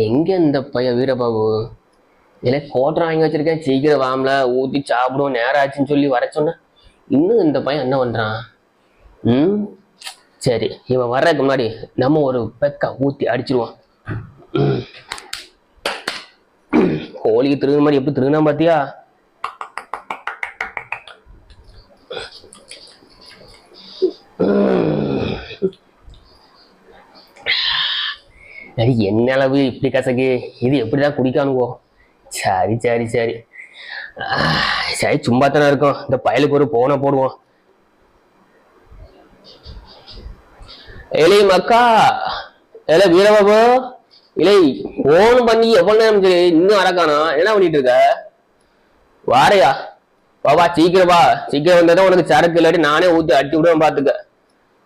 எங்க இந்த பையன் வீரபாபு? இல்லை கோட்டர் வாங்கி வச்சிருக்கேன். சீக்கிரம் வாமல. ஊத்தி சாப்பிடுவோம். நேரம் ஆச்சுன்னு சொல்லி வர சொன்னேன். இன்னும் இந்த பையன் என்ன பண்றான்? ம்? சரி இவன் வர்றதுக்கு முன்னாடி நம்ம ஒரு பெக்கா ஊத்தி அடிச்சிருவோம். கோழிக்கு திருகுன மாதிரி எப்படி திருகுனா பாத்தியா? அது என்ன அளவு இப்படி கசக்கு? இது எப்படிதான் குடிக்கானுவோ சரி சரி சரி. சரி சும்மா தானே இருக்கும். இந்த பயலுக்கு ஒரு போனை போடுவோம். ஏலே மக்கா ஏலே வீரபாபு இல்லை போன் பண்ணி எவ்வளவு நேரம் இன்னும் அரக்கானா என்ன பண்ணிட்டு இருக்க? வாரையா? வா வா சீக்கிரம் வா. சீக்கிரம் வந்தா உனக்கு சரக்கு இல்லாட்டி நானே ஊத்து அடிச்சு விடுவேன் பாத்துக்க.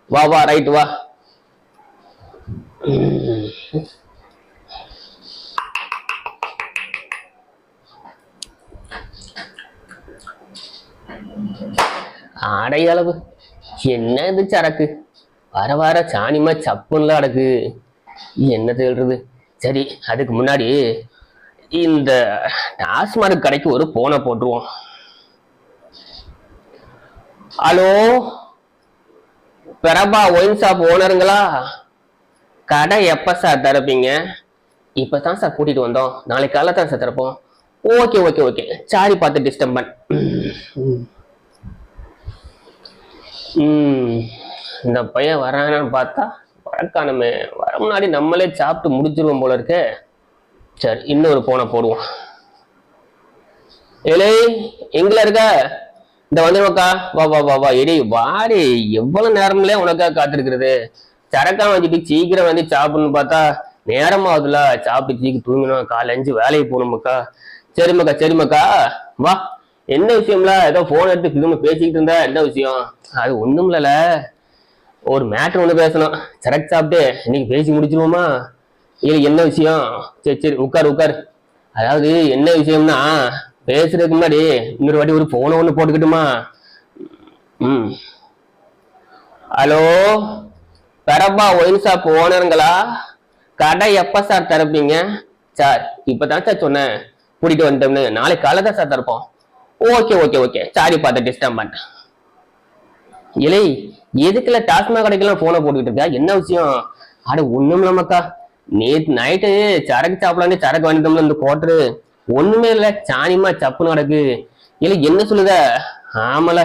வா வா ரைட் வா. ஆடை அளவு என்ன இது சரக்கு? வர வர சாணிமா சப்புன்லாம் அடக்கு என்ன சொல்றது? சரி அதுக்கு முன்னாடி இந்த டாஸ்மார்க் கடைக்கு ஒரு போனை போட்டுருவோம். ஹலோ? பிரபா ஒயின் ஷாப் ஓனருங்களா கடை எப்போ சார் திறப்பீங்க? இப்போ தான் சார் கூட்டிகிட்டு வந்தோம். நாளைக்கு காலையில் தான் சார் திறப்போம். ஓகே ஓகே ஓகே சாரி பார்த்து டிஸ்டர்ப் பண்ண இந்த பையன் வரானான்னு பார்த்தா வரக்கானமே வர முன்னாடி நம்மளே சாப்பிட்டு முடிச்சிருவோம் போல இருக்கே. சரி இன்னொரு போனை போடுவோம். ஏலே எங்கள இருக்க? இந்த வந்துருவக்கா வா வா வா வா. எடி வாடி எவ்வளவு நேரம்ல உனக்கா காத்திருக்கிறது? சரக்கா வச்சுட்டு சீக்கிரம் வந்து சாப்பிடணும்னு பார்த்தா நேரம் ஆகுதுல. சாப்பிட்டு சீக்கிரம் தூங்கணும். காலஞ்சு அஞ்சு வேலைக்கு போகணுமாக்கா சரிம்மாக்கா சரிம்மாக்கா. வா. என்ன விஷயம்ல? ஏதோ போன் எடுத்து திரும்ப பேசிக்கிட்டு இருந்தா. என்ன விஷயம்? அது ஒண்ணும் இல்லல. ஒரு மேட்ரு ஒண்ணு பேசணும். சரக்கு சாப்பிட்டு இன்னைக்கு பேசி முடிச்சிருவோமா? இல்லை என்ன விஷயம்? சரி சரி உட்கார் உட்கார். அதாவது என்ன விஷயம்னா பேசுறதுக்கு முன்னாடி இன்னொரு வாட்டி ஒரு போனை ஒன்று போட்டுக்கிட்டுமா? ம். ஹலோ? பெரப்பா ஒயின் ஷாப் ஓனருங்களா? கடை எப்போ சார் திறப்பீங்க? சார் இப்போ தான் சார் சொன்னேன். கூட்டிகிட்டு வந்துட்டோம்னு. நாளைக்கு காலை தான் சார் திறப்போம். Okay okay okay. சாரி பார்த்து டிஸ்டர்ப் பண்ணேன் இலை எதுக்குல டாஸ்மாக் கடைக்கெல்லாம் போனை போட்டுக்கிட்டு இருக்கா? என்ன விஷயம்? அட ஒண்ணும் இல்லமாக்கா நேத்து நைட்டு சரக்கு சாப்பிடலான்னு சரக்கு வாங்கிட்டோம்ல இந்த கோட்டரு ஒண்ணுமே இல்லை. சாணிமா சப்பு நடக்கு இல்லை என்ன சொல்லுத? ஆமல.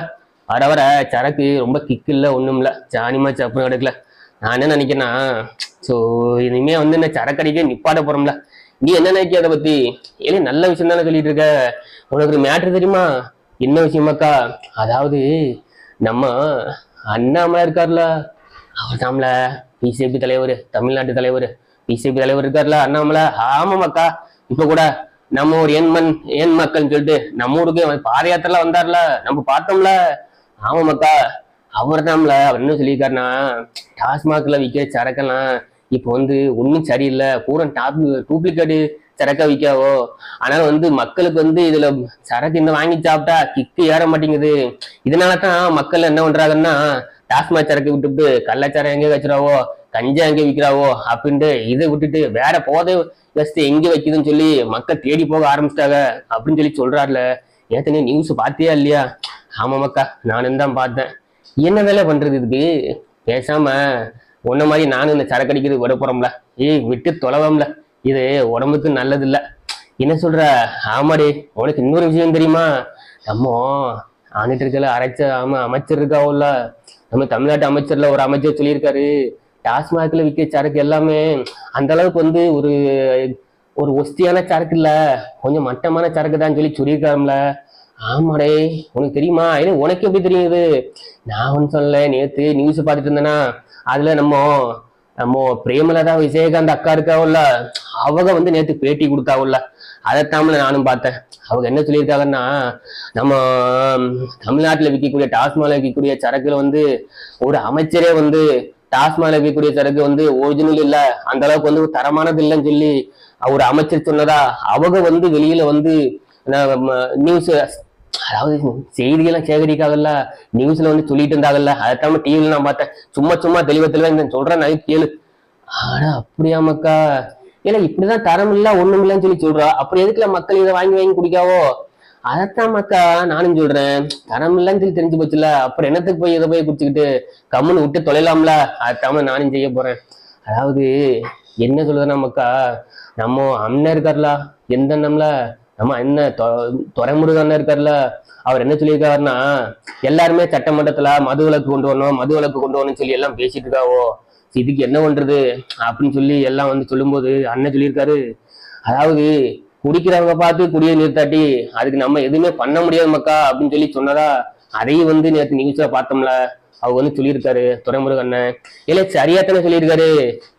வர வர சரக்கு ரொம்ப கிக்கு இல்லை ஒன்றும் இல்லை. சாணிமா சப்பு நடக்கல நான் என்ன நினைக்கிறேன்னா ஸோ இனிமே வந்து என்ன சரக்கு அடிக்க நிப்பாட்ட போறோம்ல. நீ என்ன நினைக்க அதை பத்தி? ஏலே நல்ல விஷயம் தானே சொல்லிட்டு இருக்க. உனக்கு ஒரு மேட்ரு தெரியுமா? என்ன விஷயமாக்கா அதாவது நம்ம அண்ணாமலை இருக்கார்ல. அவர் தாம்ல பிசிபி தலைவர் தமிழ்நாட்டு தலைவர் பிசிபி தலைவர் இருக்கார்ல அண்ணாமலை. ஆமாமாக்கா இப்ப கூட நம்ம ஒரு எண் மண் எண் மக்கள்னு சொல்லிட்டு நம்ம ஊருக்கு பாத யாத்திரைலாம் வந்தார்ல. நம்ம பார்த்தோம்ல. ஆமாமாக்கா அவர் தான்ல அவர் என்ன சொல்லியிருக்காருன்னா டாஸ்மாக்ல விற்கிற சரக்கெல்லாம் இப்போ வந்து ஒன்றும் சரியில்லை. பூரா டாப் டூப்ளிகேட் சரக்கா விற்காவோ? ஆனால் வந்து மக்களுக்கு வந்து இதுல சரக்கு இந்த வாங்கி சாப்பிட்டா கிக்கு ஏற மாட்டேங்குது. இதனால தான் மக்கள் என்ன பண்றாங்கன்னா டாஸ்மாக் சரக்கு விட்டுட்டு கள்ளச்சாரம் எங்கே வச்சுறாவோ கஞ்சா எங்கே விற்கிறாவோ அப்படின்ட்டு இதை விட்டுட்டு வேற போதை வசதி எங்கே வைக்குதுன்னு சொல்லி மக்கள் தேடி போக ஆரம்பிச்சிட்டாங்க அப்படின்னு சொல்லி சொல்றாருல. ஏற்கனவே நியூஸ் பார்த்தியா இல்லையா? ஆமாம் மக்கா நானும் தான் பார்த்தேன். என்ன வேலை பண்றது இதுக்கு? பேசாம உன்ன மாதிரி நானும் இந்த சரக்கு அடிக்கிறது விட போறோம்ல. ஏய் விட்டு தொலைவோம்ல. இது உடம்புக்கு நல்லது இல்ல என்ன சொல்ற? ஆமாடி. உனக்கு இன்னொரு விஷயம் தெரியுமா? நம்ம ஆண்டுட்டு இருக்கல அரைச்ச ஆமா அமைச்சர் இருக்காவுல்ல நம்ம தமிழ்நாட்டு அமைச்சர்ல ஒரு அமைச்சர் சொல்லியிருக்காரு. டாஸ்மாக்ல விற்கிற சரக்கு எல்லாமே அந்த அளவுக்கு வந்து ஒரு ஒரு ஒஸ்தியான சரக்கு இல்ல. கொஞ்சம் மட்டமான சரக்கு தான் சொல்லி சொல்லியிருக்காருல ஆமாடே. உனக்கு தெரியுமா? ஏன்னா உனக்கு எப்படி தெரியுது நான் ஒன்று சொல்லல. நேத்து நியூஸ் பார்த்துட்டு இருந்தேன்னா அதுல நம்ம நம்ம பிரேமலதா விஜயகாந்த் அக்கா இருக்காவுல்ல அவங்க வந்து நேற்று பேட்டி கொடுத்தாவுல்ல அதைத்தாமல நானும் பார்த்தேன். அவங்க என்ன சொல்லியிருக்காங்கன்னா நம்ம தமிழ்நாட்டில் விற்கக்கூடிய டாஸ்மால விற்கக்கூடிய சரக்குல வந்து ஒரு அமைச்சரே வந்து டாஸ்மால விற்கக்கூடிய சரக்கு வந்து ஒரிஜினல் இல்லை. அந்த அளவுக்கு வந்து தரமானது இல்லைன்னு சொல்லி ஒரு அமைச்சர் சொன்னதா அவங்க வந்து வெளியில வந்து நியூஸ் அதாவது செய்தியெல்லாம் சேகரிக்காதல்ல நியூஸ்ல வந்து சொல்லிட்டு இருந்தாங்கல்ல. அதைத்தாம டிவியில நான் பார்த்தேன். சும்மா சும்மா தெளிவ தெளிவா இந்த சொல்றேன் நான் கேளு. ஆனா அப்படியா மக்கா? இல்ல இப்படிதான் தரம் இல்ல ஒண்ணும் இல்லைன்னு சொல்லி சொல்றா. அப்புறம் எதுக்குல மக்கள் இதை வாங்கி வாங்கி குடிக்காவோ? அதைத்தான் மக்கா நானும் சொல்றேன். தரம் இல்லைன்னு சொல்லி தெரிஞ்சு போச்சுல அப்புறம் என்னத்துக்கு போய் இதை போய் குடிச்சுக்கிட்டு கம்முன்னு விட்டு தொலைலாம்ல? அதைத்தாம நானும் செய்ய போறேன். அதாவது என்ன சொல்லுதுன்னா மக்கா? நம்ம அண்ணன் இருக்கார்ல? எந்த நம்மள நம்ம என்ன தொ- துரைமுருகன் அண்ணன் இருக்கார்ல அவர் என்ன சொல்லியிருக்காருன்னா எல்லாருமே சட்டமன்றத்துல மது விலக்கு கொண்டு வரணும் மது விலக்கு கொண்டு வரணும்னு சொல்லி எல்லாம் பேசிட்டு இருக்காவோ இதுக்கு என்ன பண்றது அப்படின்னு சொல்லி எல்லாம் வந்து சொல்லும்போது அண்ணன் சொல்லியிருக்காரு. அதாவது குடிக்கிறவங்க பார்த்து குடியை நிறுத்தாட்டி அதுக்கு நம்ம எதுவுமே பண்ண முடியாது மக்கா அப்படின்னு சொல்லி சொன்னதா அதையும் வந்து நேற்று நிகழ்ச்சியில பார்த்தோம்ல அவர் வந்து சொல்லியிருக்காரு துறைமுருகண்ணன் அண்ணன் இல்ல சரியா தானே சொல்லியிருக்காரு.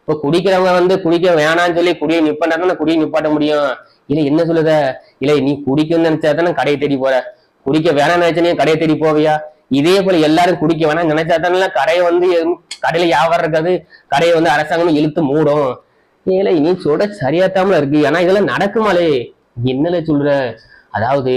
இப்போ குடிக்கிறவங்க வந்து குடிக்க வேணாம்னு சொல்லி குடியை நிப்பாட்டாதான் குடியை நிப்பாட்ட முடியும்? இல்லை என்ன சொல்லுத? இல்லை நீ குடிக்கணும்னு நினைச்சா தானே கடையை தேடி போற. குடிக்க வேணாம்னு நினைச்சா நீ கடையை தேடி போவியா? இதே போல எல்லாரும் குடிக்க வேணாம் நினைச்சா தானே கடையை வந்து கடையில வியாபாரம் இருக்காது. கடையை வந்து அரசாங்கம் இழுத்து மூடும். இல்லை நீ சொல்ற சரியாத்தாமல இருக்கு. ஏன்னா இதெல்லாம் நடக்குமாலே? என்னல சொல்ற? அதாவது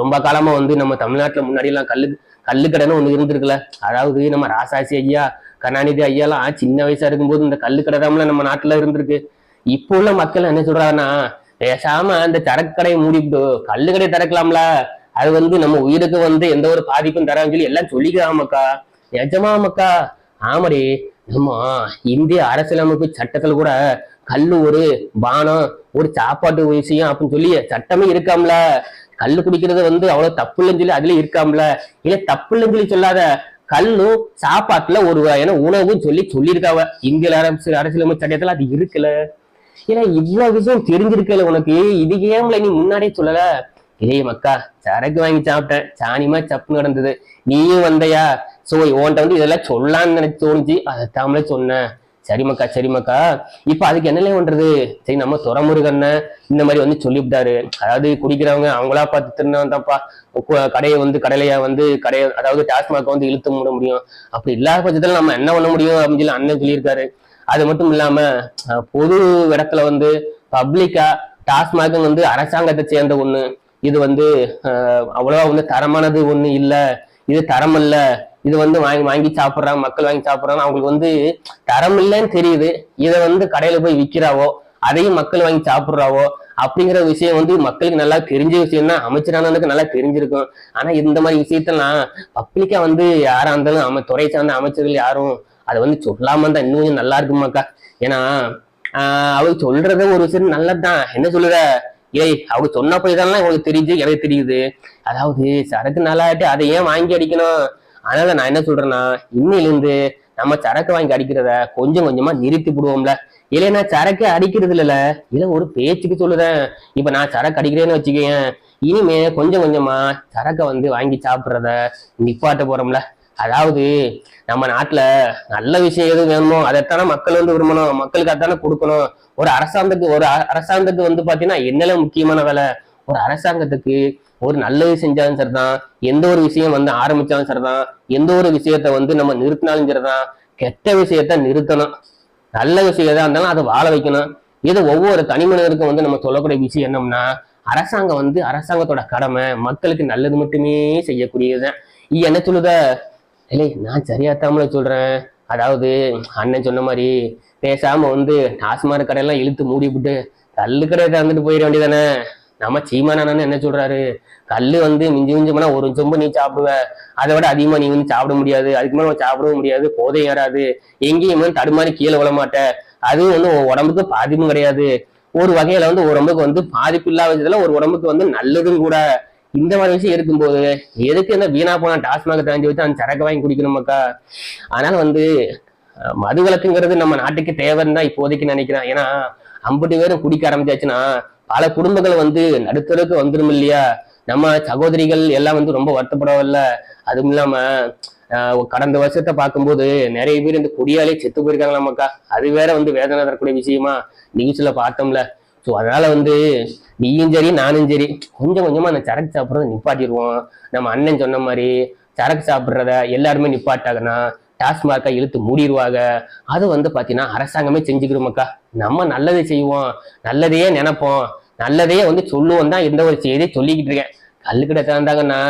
ரொம்ப காலமா வந்து நம்ம தமிழ்நாட்டுல முன்னாடி எல்லாம் கல்லு கல்லுக்கடைன்னு ஒண்ணு இருந்திருக்குல்ல அதாவது நம்ம ராசாசி ஐயா கருணாநிதி ஐயாலாம் சின்ன வயசா இருக்கும்போது இந்த கல்லுக்கடை தான் நம்ம நாட்டுல இருந்திருக்கு. இப்போ உள்ள மக்கள் என்ன சொல்றாங்கன்னா பேசாம அந்த சரக்கு கடையை மூடிவிட்டு கல்லு கடை திறக்கலாம்ல. அது வந்து நம்ம உயிருக்கு வந்து எந்த ஒரு பாதிப்பும் தரான்னு சொல்லி எல்லாம் சொல்லிக்கிறாமக்கா நிஜமா மக்கா? ஆமாடி. நம்ம இந்திய அரசியலமைப்பு சட்டத்துல கூட கல்லு ஒரு பானம் ஒரு சாப்பாட்டு விஷயம் அப்படின்னு சொல்லி சட்டமே இருக்காம்ல. கல் குடிக்கிறது வந்து அவ்வளவு தப்பு இல்லைன்னு சொல்லி அதுல இருக்காம்ல. இல்ல தப்பு இல்லைன்னு சொல்லி சொல்லாத கல்லும் சாப்பாட்டுல ஒரு வகையான உணவும் சொல்லி சொல்லியிருக்காவ இந்திய அரசு அரசியலமைப்பு சட்டத்துல அது இருக்குல்ல ஏன்னா இவ்வளவு விஷயம் தெரிஞ்சிருக்கல உனக்கு. இது ஏம்ல நீ முன்னாடியே சொல்லல? இதே மக்கா சரக்கு வாங்கி சாப்பிட்டேன். சாணிமா சப்பு நடந்தது நீயும் வந்தையா? சோ உன்கிட்ட வந்து இதெல்லாம் சொல்லலாம்னு நினைச்சு தோணுச்சு. அதை தாமலே சொன்னேன். சரிமக்கா சரிமக்கா இப்ப அதுக்கு என்னலே பண்றது? சரி நம்ம துறமுருகண்ண இந்த மாதிரி வந்து சொல்லிவிட்டாரு. அதாவது குடிக்கிறவங்க அவங்களா பார்த்து திருந்தாப்பா கடையை வந்து கடையிலையா வந்து கடையை அதாவது டாஸ்மாக வந்து இழுத்து மூட முடியும். அப்படி இல்லாத பட்சத்துல நம்ம என்ன பண்ண முடியும் அப்படின்னு சொல்லி அண்ணன் சொல்லியிருக்காரு. அது மட்டும் இல்லாம பொது இடத்துல வந்து பப்ளிக்கா டாஸ்மாக வந்து அரசாங்கத்தை சேர்ந்த ஒண்ணு. இது வந்து அவ்வளவா வந்து தரமானது ஒண்ணு இல்ல. இது தரம் இல்ல. இது வந்து வாங்கி வாங்கி சாப்பிடுறாங்க மக்கள் வாங்கி சாப்பிடுறாங்க. அவங்களுக்கு வந்து தரம் இல்லைன்னு தெரியுது. இதை வந்து கடையில போய் விக்கிறாவோ அதையும் மக்கள் வாங்கி சாப்பிடுறாவோ அப்படிங்கிற விஷயம் வந்து மக்களுக்கு நல்லா தெரிஞ்ச விஷயம் தான். அமைச்சரானதுக்கு நல்லா தெரிஞ்சிருக்கும். ஆனா இந்த மாதிரி விஷயத்தெல்லாம் பப்ளிக்கா வந்து யாரா இருந்தாலும் அமை துறை சார்ந்த அமைச்சர்கள் யாரும் அதை வந்து சொல்லாம தான் இன்னும் கொஞ்சம் நல்லா இருக்குமாக்கா ஏன்னா ஆஹ் அவங்க சொல்றது ஒரு விஷயம் நல்லதுதான். என்ன சொல்லுற? ஏய் அவங்க போய் இதெல்லாம் உங்களுக்கு தெரியுது எனக்கு தெரியுது. அதாவது சரக்கு நல்லாட்டு அதை ஏன் வாங்கி அடிக்கணும்? அதனால நான் என்ன சொல்றேன்னா இன்னிலிருந்து நம்ம சரக்கு வாங்கி அடிக்கிறத கொஞ்சம் கொஞ்சமா நிறுத்தி விடுவோம்ல இல்லைன்னா சரக்கு அடிக்கிறது இல்லைல்ல இல்ல ஒரு பேச்சுக்கு சொல்லுறேன். இப்ப நான் சரக்கு அடிக்கிறேன்னு வச்சுக்கேன் இனிமே கொஞ்சம் கொஞ்சமா சரக்கை வந்து வாங்கி சாப்பிடுறத நிப்பாட்ட போறோம்ல. அதாவது நம்ம நாட்டுல நல்ல விஷயம் எது வேணுமோ அதைத்தானே மக்கள் வந்து விரும்பணும். மக்களுக்கு அதானே கொடுக்கணும். ஒரு அரசாங்கத்துக்கு ஒரு அ- அரசாங்கத்துக்கு வந்து பாத்தீங்கன்னா என்னென்ன முக்கியமான வேலை? ஒரு அரசாங்கத்துக்கு ஒரு நல்லது செஞ்சாலும் சரிதான். எந்த ஒரு விஷயம் வந்து ஆரம்பிச்சாலும் சரிதான். எந்த ஒரு விஷயத்த வந்து நம்ம நிறுத்தினாலும் சரிதான். கெட்ட விஷயத்த நிறுத்தணும். நல்ல விஷயம் எதா இருந்தாலும் அதை வாழ வைக்கணும். இது ஒவ்வொரு தனி மனிதருக்கும் வந்து நம்ம சொல்லக்கூடிய விஷயம் என்னம்னா அரசாங்கம் வந்து அரசாங்கத்தோட கடமை மக்களுக்கு நல்லது மட்டுமே செய்யக்கூடியதுதான். என்ன சொல்லுத? இல்லை நான் சரியாத்தாமல சொல்கிறேன் அதாவது அண்ணன் சொன்ன மாதிரி பேசாமல் வந்து டாஸ்மார்க் கடையெல்லாம் இழுத்து மூடி விட்டு கல்லு கடையை திறந்துட்டு போயிட வேண்டியதானே? நம்ம சீமானண்ணன் என்ன சொல்றாரு? கல் வந்து மிஞ்சி மிஞ்சி போனா ஒரு சொம்பு நீ சாப்பிடுவ. அதை விட அதிகமா நீ வந்து சாப்பிட முடியாது. அதுக்கு மேலே சாப்பிடவும் முடியாது. போதை ஏறாது. எங்கேயுமே தடுமாறி கீழே விழ மாட்ட. அதுவும் வந்து உடம்புக்கு பாதிப்பும் கிடையாது. ஒரு வகையில வந்து உடம்புக்கு வந்து பாதிப்பு இல்லாத விதத்துல ஒரு உடம்புக்கு வந்து நல்லதும் கூட. இந்த மாதிரி விஷயம் இருக்கும்போது எதுக்கு இந்த வீணா போன டாஸ்மாக தாண்டி வச்சு அந்த சரக்கு வாங்கி குடிக்கணும் மக்கா? அதனால வந்து மது விலக்குங்கிறது நம்ம நாட்டுக்கு தேவைன்னு தான் இப்போதைக்கு நினைக்கிறேன். ஏன்னா ஐம்பது பேரும் குடிக்க ஆரம்பிச்சாச்சுன்னா பல குடும்பங்கள் வந்து நடுத்தருக்கு வந்துடும் இல்லையா? நம்ம சகோதரிகள் எல்லாம் வந்து ரொம்ப வருத்தப்படவில்ல. அதுவும் இல்லாம ஆஹ் கடந்த வருஷத்தை பார்க்கும்போது நிறைய பேர் இந்த குடியாலே செத்து போயிருக்காங்களா மக்கா. அது வேற வந்து வேதனை தரக்கூடிய விஷயமா நியூஸ்ல பார்த்தோம்ல. ஸோ அதனால வந்து நீயும் சரி நானும் சரி கொஞ்சம் கொஞ்சமாக அந்த சரக்கு சாப்பிட்றத நிப்பாட்டிடுவோம். நம்ம அண்ணன் சொன்ன மாதிரி சரக்கு சாப்பிட்றத எல்லாருமே நிப்பாட்டாங்கன்னா டாஸ்மார்க்கை இழுத்து மூடிடுவாங்க. அது வந்து பார்த்தீங்கன்னா அரசாங்கமே செஞ்சுக்கிறோமக்கா நம்ம நல்லதை செய்வோம் நல்லதையே நினைப்போம் நல்லதையே வந்து சொல்லுவோம் தான் எந்த ஒரு செய்தியை சொல்லிக்கிட்டு இருக்கேன். கல்லுக்கிட்ட திறந்தாங்கன்னா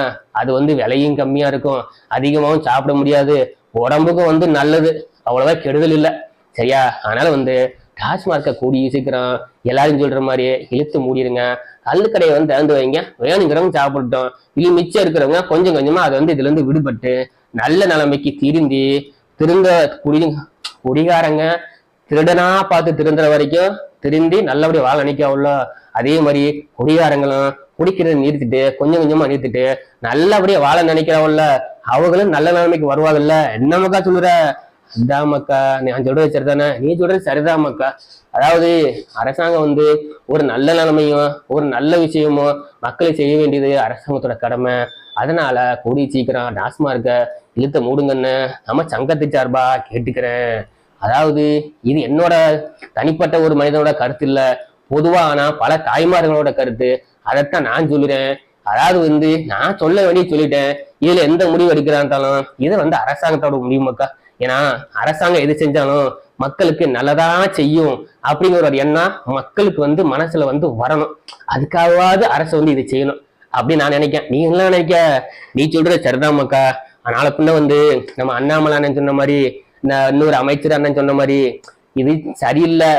அது வந்து விலையும் கம்மியாக இருக்கும். அதிகமாகவும் சாப்பிட முடியாது. உடம்புக்கும் வந்து நல்லது. அவ்வளோவா கெடுதல் இல்லை. சரியா? அதனால வந்து டாஸ்மார்க்கை கூடி சீக்கிரம் எல்லாரும் சொல்ற மாதிரியே இழுத்து மூடிடுங்க கல்லுக்கடையை வந்து திறந்து வைங்க. வேணுங்கிறவங்க சாப்பிட்டோம் இல்லை மிச்சம் இருக்கிறவங்க கொஞ்சம் கொஞ்சமா அதை வந்து இதுல இருந்து விடுபட்டு நல்ல நிலைமைக்கு திருந்தி திருந்த குடி குடிகாரங்க திருடனா பார்த்து திருந்துற வரைக்கும் திருந்தி நல்லபடியாக வாழ நினைக்காவுள்ள அதே மாதிரி குடிகாரங்களும் குடிக்கிறத நிறுத்திட்டு கொஞ்சம் கொஞ்சமா நிறுத்திட்டு நல்லபடியா வாழ நினைக்கிறவங்கள அவங்களும் நல்ல நிலைமைக்கு வருவாங்கல்ல. என்னமக்கா சொல்லுற? அதான் நான் சொல்றது சரிதானே? நீ சொல்றது சரிதாமக்கா அதாவது அரசாங்கம் வந்து ஒரு நல்ல நிலைமையும் ஒரு நல்ல விஷயமும் மக்களை செய்ய வேண்டியது அரசாங்கத்தோட கடமை. அதனால கூடி சீக்கிரம் டாஸ்மார்க்க இழுத்த மூடுங்கன்னு நம்ம சங்கத்து சார்பா கேட்டுக்கிறேன். அதாவது இது என்னோட தனிப்பட்ட ஒரு மனிதனோட கருத்து இல்ல. பொதுவா ஆனா பல தாய்மார்களோட கருத்து. அதைத்தான் நான் சொல்லுறேன். அதாவது வந்து நான் சொல்ல வேண்டிய சொல்லிட்டேன். இதுல எந்த முடிவு எடுக்கிறான்ட்டாலும் இது வந்து அரசாங்கத்தோட முடிவு மக்கா. ஏன்னா அரசாங்கம் எது செஞ்சாலும் மக்களுக்கு நல்லதா செய்யும் அப்படிங்கிற ஒரு எண்ணம் மக்களுக்கு வந்து மனசுல வந்து வரணும். அதுக்காகவாவது அரசு வந்து இதை செய்யணும் அப்படின்னு நான் நினைக்கிறேன். நீ என்ன நினைக்க நீ சொல்ற சரிதான் மக்கா. அதனால பின்ன வந்து நம்ம அண்ணாமலை அண்ணன் சொன்ன மாதிரி இந்த இன்னொரு அமைச்சர் அண்ணன் சொன்ன மாதிரி இது சரியில்லை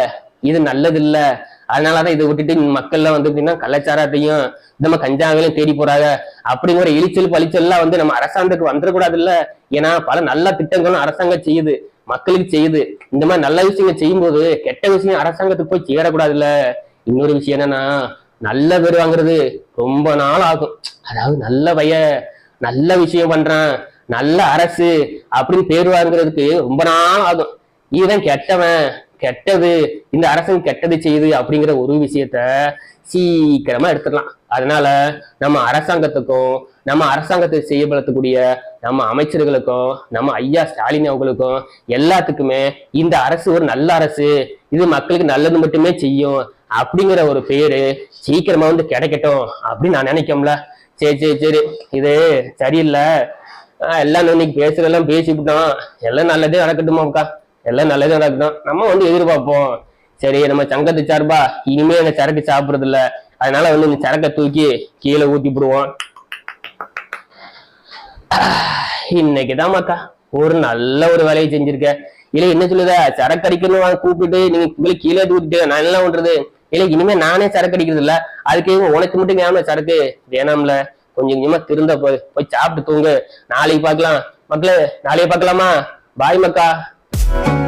இது நல்லது இல்லை அதனாலதான் இதை விட்டுட்டு மக்கள்லாம் வந்து எப்படின்னா கள்ளச்சாராத்தையும் நம்ம கஞ்சாவிலையும் தேடி போறாங்க. அப்படிங்கிற இழிச்சல் பழிச்சல்லாம் வந்து நம்ம அரசாங்கத்துக்கு வந்துடக்கூடாது இல்ல ஏன்னா பல நல்ல திட்டங்களும் அரசாங்கம் செய்யுது. மக்களுக்கு செய்யுது. இந்த மாதிரி நல்ல விஷயங்கள் செய்யும்போது கெட்ட விஷயம் அரசாங்கத்துக்கு போய் சேரக்கூடாது இல்ல இன்னொரு விஷயம் என்னன்னா நல்ல பேர் வாங்குறது ரொம்ப நாள் ஆகும். அதாவது நல்ல பைய நல்ல விஷயம் பண்றான் நல்ல அரசு அப்படின்னு பேர் வாங்குறதுக்கு ரொம்ப நாள் ஆகும். இதுதான் கெட்டவன். கெட்டது இந்த அரசன் கெட்டது செய்யுது அப்படிங்கிற ஒரு விஷயத்த சீக்கிரமா எடுத்துடலாம். அதனால நம்ம அரசாங்கத்துக்கும் நம்ம அரசாங்கத்தை செய்யப்படுத்தக்கூடிய நம்ம அமைச்சர்களுக்கும் நம்ம ஐயா ஸ்டாலின் அவங்களுக்கும் எல்லாத்துக்குமே இந்த அரசு ஒரு நல்ல அரசு. இது மக்களுக்கு நல்லது மட்டுமே செய்யும் அப்படிங்கிற ஒரு பேரு சீக்கிரமா வந்து கிடைக்கட்டும் அப்படின்னு நான் நினைக்கோம்ல. சரி சரி சரி. இது சரியில்லை. எல்லாம் இன்னைக்கு பேசுறதெல்லாம் பேசிவிட்டோம். எல்லாம் நல்லதே நடக்கட்டுமாக்கா எல்லாம் நல்லதே நடக்கட்டும் நம்ம வந்து எதிர்பார்ப்போம். சரி நம்ம சங்கத்து சார்பா இனிமே இந்த சரக்கு சாப்பிடுறது இல்ல அதனால வந்து இந்த சரக்கை தூக்கி கீழே ஊத்தி போடுவோம் இன்னைக்குதாம்மாக்கா ஒரு நல்ல ஒரு வேலையை செஞ்சிருக்க. இல்ல என்ன சொல்லுத? சரக்கு அடிக்கணும் கூப்பிட்டு நீங்க கீழே கீழே ஊத்திட்டு நான் என்ன பண்றது? இல்ல இனிமே நானே சரக்கு அடிக்கிறது இல்ல அதுக்கு உனக்கு மட்டும் ஞாபகம் சரக்கு? வேணாம்ல. கொஞ்சம் கொஞ்சமா திருந்த போய் போய் சாப்பிட்டு தூங்கு. நாளைக்கு பார்க்கலாம். மக்களே நாளைக்கு பார்க்கலாமா? பாய் மக்கா. Bye.